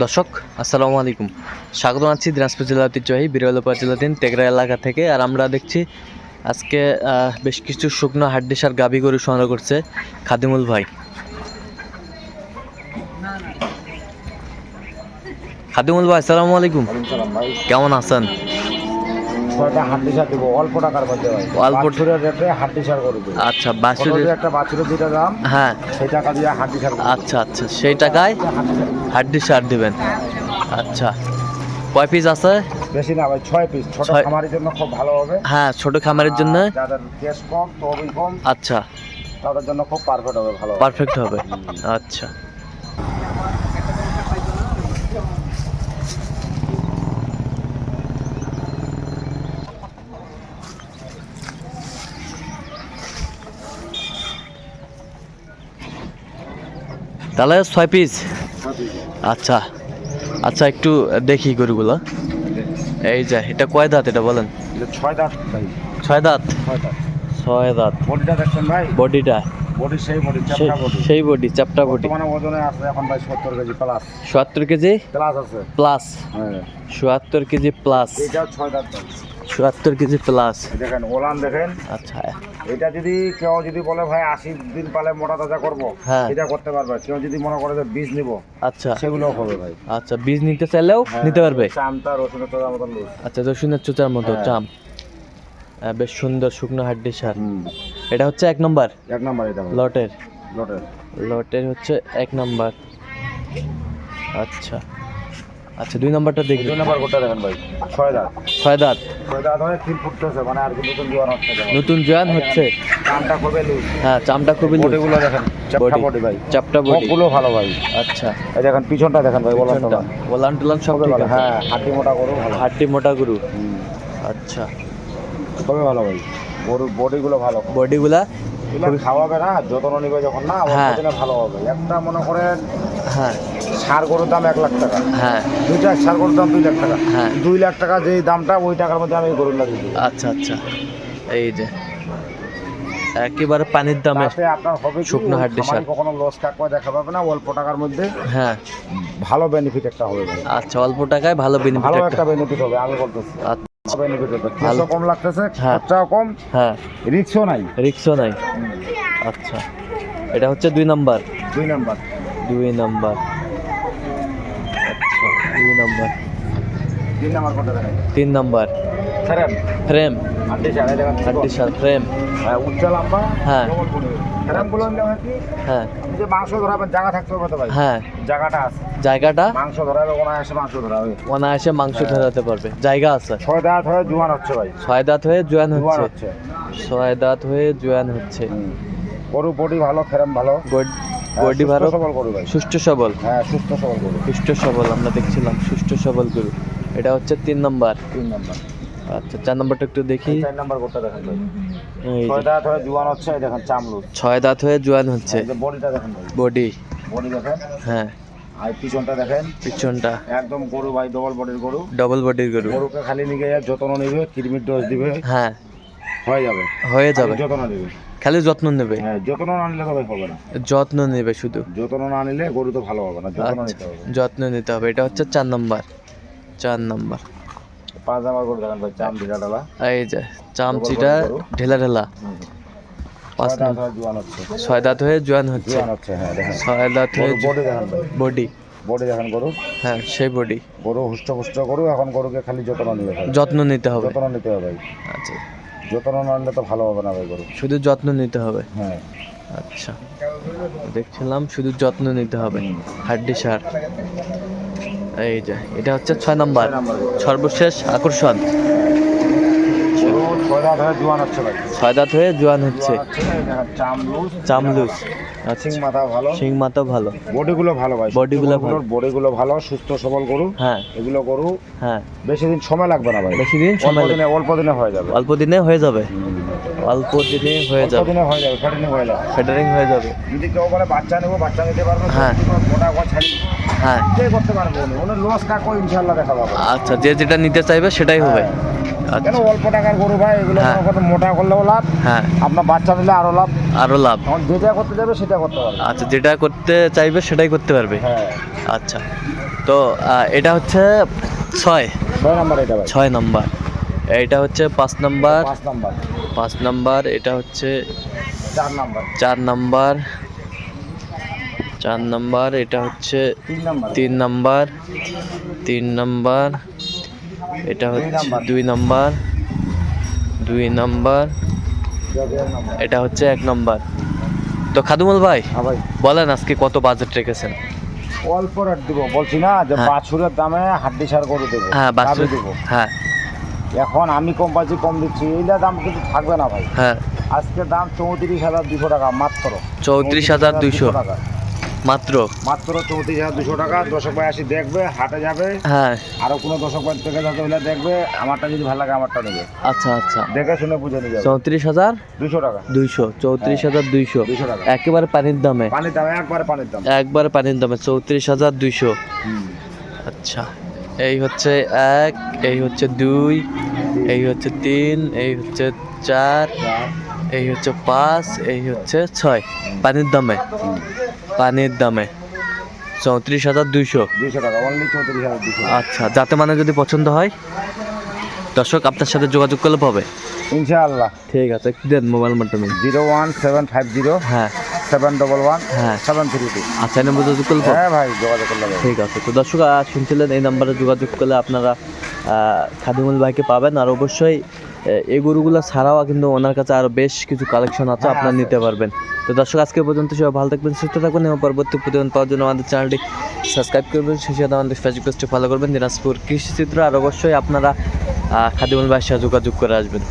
দর্শক আসসালামু আলাইকুম। স্বাগত আছি দিনাজপুর জেলা ঐতিহ্যবাহী বিরলপাড়া দিন তেগরা এলাকা থেকে। আর আমরা দেখছি আজকে বেশ কিছু শুকনো হাড্ডিসার গাবি গরু সংগ্রহ করছে খাদিমুল ভাই। খাদিমুল ভাই আসসালামু আলাইকুম। কেমন আছেন? ছয়টা হাড্ডি সার দেবো অল্প টাকার মধ্যে ভাই অল্প- বাছুরের রেটে হাড্ডি সার করে দেবো। আচ্ছা যে একটা বাছুরের দুইটা দাম হ্যাঁ। সেই টাকা দিয়ে হাড্ডি সার আচ্ছা আচ্ছা সেই টাকায় হাড্ডি সার। দিবেন। আচ্ছা কয় পিস আছে? বেশি না ভাই ছয় পিস ছোট খামারের জন্য খুব ভালো হবে। হ্যাঁ ছোট খামারের জন্য। যাদের কেস কম তহবিল কম। আচ্ছা। তাদের জন্য খুব পারফেক্ট হবে ভালো পারফেক্ট হবে। আচ্ছা। তাহলে ছয় পিস আচ্ছা আচ্ছা একটু দেখি গরুগুলো। এই যে এটা কয় দাঁত এটা বলেন? ছয় দাঁত ভাই। ছয় দাঁত? ছয় দাঁত। বডিটা দেখছেন ভাই? বডিটা বডি সেই বডি চাপটা বডি সেই বডি চাপটা বডি বর্তমানে ওজনে আছে এখন ভাই সত্তর কেজি প্লাস চুয়াত্তর কেজি? প্লাস আছে। প্লাস হ্যাঁ। কেজি প্লাস এটা দাঁত কেজি প্লাস দেখেন ওলান দেখেন। আচ্ছা। এটা যদি কেউ যদি বলে ভাই আশি দিন পালে মোটা তাজা করব হ্যাঁ। এটা করতে পারবে। কেউ যদি মনে করে যে বীজ নিব আচ্ছা। সেগুলোও হবে ভাই। আচ্ছা বীজ নিতে চাইলেও নিতে পারবে? চামটা রসুনের মতন লুজ। আচ্ছা রসুনের চোচার মতো হ্যাঁ। চাম। বেশ সুন্দর শুকনো হাড্ডি সার। এটা হচ্ছে এক নম্বর? এক নাম্বার এটা লটের। লটের। লটের হচ্ছে এক নম্বর। আচ্ছা। আচ্ছা দুই নম্বরটা দেখি। দুই নাম্বার কোনটা দেখেন ভাই। ছয় দাঁত। ছয় দাঁত। ছয় দাঁত হয়ে তিন ফুটতেছে মানে আর কি নতুন জোয়ান হচ্ছে নতুন জোয়ান হচ্ছে। চামটা করবে লুজ হ্যাঁ চামটা খুবই loose। বডিগুলো দেখেন চাপটা বডি। ভাই। চাপটা বডি। মুখগুলো ভালো ভাই। আচ্ছা। এই দেখেন পিছনটা দেখেন ভাই বলার পিছনটা। ওলান টুলান সব ভালো। হ্যাঁ হাড্ডি মোটা গরু ভালো। হাড্ডি মোটা গরু। আচ্ছা। খুবই ভালো ভাই। গরু বডিগুলো ভালো। বডিগুলা এগুলো খাওয়াবে না যত্ন নিবে যখন না হ্যাঁ। অল্প ভালো হবে। একটা মনে করেন হ্যাঁ। সার গরুর দাম এক লাখ টাকা। হ্যাঁ। দুইটা সার গরুর দাম দুই লাখ টাকা। হ্যাঁ। দুই লাখ টাকা যেই দামটা ওই টাকার মধ্যে আমি গরু লাগিয়ে আচ্ছা আচ্ছা। এই যে একেবারে পানির দামে আপনার হবে শুকনো হাড্ডি সার। কখনো লস কাকুয়া দেখা পাবে না অল্প টাকার মধ্যে হ্যাঁ। ভালো বেনিফিট একটা হবে। আচ্ছা অল্প টাকায় ভালো বেনিফিট ভালো একটা। একটা বেনিফিট হবে আমি বলতেছি। খরচও কম লাগতেছে হ্যাঁ। খরচাও কম হ্যাঁ। রিক্সও নাই। রিক্সও নাই। আচ্ছা। এটা হচ্ছে দুই নাম্বার। দুই নাম্বার। দুই নাম্বার। আচ্ছা দুই নাম্বার। তিন নাম্বার কোনটা দেখেন তিন নাম্বার। ফ্রেম। ফ্রেম। হ্যাঁ, উচ্চ লম্বা হ্যাঁ। হয়। হ্যাঁ যে মাংস ধরাবেন জায়গা থাকতে হবে তো ভাই। হ্যাঁ। জায়গাটা আছে। জায়গাটা? মাংস ধরাবে ওনা মাংস ধরাবে। অনায়াসে মাংস ধরাতে পারবে। জায়গা আছে? ছয় দাঁত হয়ে জোয়ান হচ্ছে ভাই। ছয় দাঁত হয়ে জোয়ান জোয়ান হচ্ছে। হচ্ছে। ছয় দাঁত হয়ে জোয়ান হচ্ছে। গরু বডি ভালো ফ্রেম ভালো। বডি হ্যাঁ, ভালো? সুস্থ সবল হ্যাঁ সুস্থ সবল গরু। সুষ্ঠ সবল আমরা দেখছিলাম সুস্থ সবল গরু। এটা হচ্ছে তিন নম্বর। তিন নাম্বার। আচ্ছা চার নম্বরটা একটু দেখি। চার নাম্বার গরুটা দেখেন ভাই। ছয় দাঁত হয়ে জোয়ান হচ্ছে দেখেন চামলুস ছয় দাঁত হয়ে জোয়ান হচ্ছে। এই যে বডিটা দেখেন ভাই। বডি। বডি দেখেন। হ্যাঁ। আর পিছনটা দেখেন। পিছনটা। একদম গরু ভাই ডবল বডির গরু। ডবল বডির গরু। গরুকে খালি নিয়ে গিয়ে যত্ন নেবে কিডমির ডোজ দিবে। হ্যাঁ। হয়ে যাবে। হয়ে যাবে। যত্ন নিবে। খালি যত্ন নেবে। হ্যাঁ যত্ন না নিলে তবে হবে না। যত্ন নেবে শুধু। যত্ন না নিলে গরু তো ভালো হবে না যত্ন আচ্ছা নিতে হবে। যত্ন নিতে হবে। এটা হচ্ছে চার নম্বর। চার নম্বর। দেখেন ভাই ডালা এই যে চামচিটা ঢেলা ঢেলা। পাঁচ ছয় দাঁত হয়ে জোয়ান হচ্ছে। ছয় দাঁত হয়ে বডি বডি। দেখেন গরু। হ্যাঁ সেই বডি। গরু হুষ্ট পুষ্ট গরু এখন গরুকে খালি যত্ন নিবে ভাই। যত্ন নিতে হবে। যত্ন নিতে হবে আচ্ছা। যত্ন না নিলে তো ভালো হবে না ভাই গরু। শুধু যত্ন নিতে হবে। হ্যাঁ। আচ্ছা। দেখছিলাম শুধু যত্ন নিতে হবে। হাড্ডি সার। এই যে এটা হচ্ছে ছয় নাম্বার। সর্বশেষ আকর্ষণ। ছয় দাঁত হয়ে জোয়ান হচ্ছে। চামলুস। আচ্ছা। সিং মাথা ভালো শিং মাথা ভালো। বডিগুলো ভালো ভাই বডিগুলো ভালো। বডিগুলো ভালো সুস্থ সবল গরু। হ্যাঁ। এগুলো গরু হ্যাঁ। বেশি দিন সময় লাগবে না ভাই। বেশি দিন সময় দিনে অল্প দিনে হয়ে যাবে। অল্প দিনে হয়ে যাবে। অল্প দিনে হয়ে যাবে। দিনে হয়ে যাবে ফেটেনি হয়ে যাবে। ফেডারিং হয়ে যাবে। যদি কেউ বলে বাচ্চা নেব বাচ্চা নিতে পারবে হ্যাঁ। হ্যাঁ। করতে পারব উনি উনি লস কাকো ইনশাল্লাহ দেখা পাবো আচ্ছা যে যেটা নিতে চাইবে সেটাই হবে। কেন আচ্ছা। অল্প টাকার গরু ভাই এগুলো হ্যাঁ। মোটা করলেও লাভ হ্যাঁ। আপনার বাচ্চা নিলে আরও লাভ। আরও লাভ। যেটা করতে যাবে সেটা করতে পারবে। আচ্ছা যেটা করতে চাইবে সেটাই করতে পারবে। হ্যাঁ। আচ্ছা। তো এটা হচ্ছে ছয়। ছয় নাম্বার এটা ভাই। ছয় নাম্বার। এইটা হচ্ছে পাঁচ নাম্বার। পাঁচ নাম্বার। পাঁচ নাম্বার এটা হচ্ছে চার নাম্বার। চার নাম্বার। চার নাম্বার এটা হচ্ছে তিন নাম্বার। তিন নাম্বার এটা হচ্ছে দুই নাম্বার দুই নাম্বার এটা হচ্ছে এক নাম্বার। তো খাদুমল ভাই হ্যাঁ ভাই। বলেন আজকে কত বাজেট রেখেছেন? অল্প রেট দেবো বলছি না যে হ্যাঁ। বাছুরের দামে হাড্ডি সার গরু দেবো হ্যাঁ বাছুর দেবো। হ্যাঁ। এখন আমি কম পাচ্ছি কম দিচ্ছি এইটা দাম কিন্তু থাকবে না ভাই। হ্যাঁ। আজকে দাম চৌত্রিশ হাজার দুশো টাকা মাত্র। চৌত্রিশ হাজার দুইশো টাকা। মাত্র? মাত্র চৌত্রিশ হাজার দুশো টাকা দশক ভাই আসি দেখবে হাটে যাবে। হ্যাঁ। আরও কোনো দশক ভাই থেকে যাতে হলে দেখবে আমারটা যদি ভালো লাগে আমারটা নেবে। আচ্ছা আচ্ছা। দেখে শুনে বুঝে নিয়ে যাবে। চৌত্রিশ হাজার? দুশো টাকা। দুইশো চৌত্রিশ হাজার দুইশো। দুশো টাকা। একেবারে পানির দামে। পানির দাম একবারে পানির দাম। একবারে পানির দামে চৌত্রিশ হাজার দুইশো। আচ্ছা। এই হচ্ছে এক এই হচ্ছে দুই এই হচ্ছে তিন এই হচ্ছে চার। এই হচ্ছে পাঁচ এই হচ্ছে ছয়। পানির দামে। পানির দামে। চৌত্রিশ হাজার দুইশো। আচ্ছা যাতে মানে যদি পছন্দ হয় দর্শক আপনার সাথে যোগাযোগ করলে পাবে। ইনশাআল্লাহ। ঠিক আছে একটু দেন মোবাইল নাম্বারটা নিন। Zero one seven five zero হ্যাঁ। সেভেন ডবল ওয়ান হ্যাঁ। Seven three two. আচ্ছা এই নম্বর যোগাযোগ করলে হ্যাঁ ভাই যোগাযোগ করলে ঠিক আছে তো দর্শক শুনছিলেন এই নাম্বারে যোগাযোগ করলে আপনারা খাদিমুল ভাইকে পাবেন। আর অবশ্যই এই গরুগুলো ছাড়াও কিন্তু ওনার কাছে আরও বেশ কিছু কালেকশন আছে হ্যাঁ, আপনারা নিতে পারবেন। তো দর্শক আজকে পর্যন্ত সবাই ভালো থাকবেন সুস্থ থাকবেন এবং পরবর্তী প্রতিদিন পাওয়ার জন্য আমাদের চ্যানেলটি সাবস্ক্রাইব করবেন সেই সাথে আমাদের ফেসবুক পেজটি ফলো করবেন দিনাজপুর কৃষিচিত্র আর অবশ্যই আপনারা খাদিমুল ভাইয়ের সাথে যোগাযোগ করে আসবেন।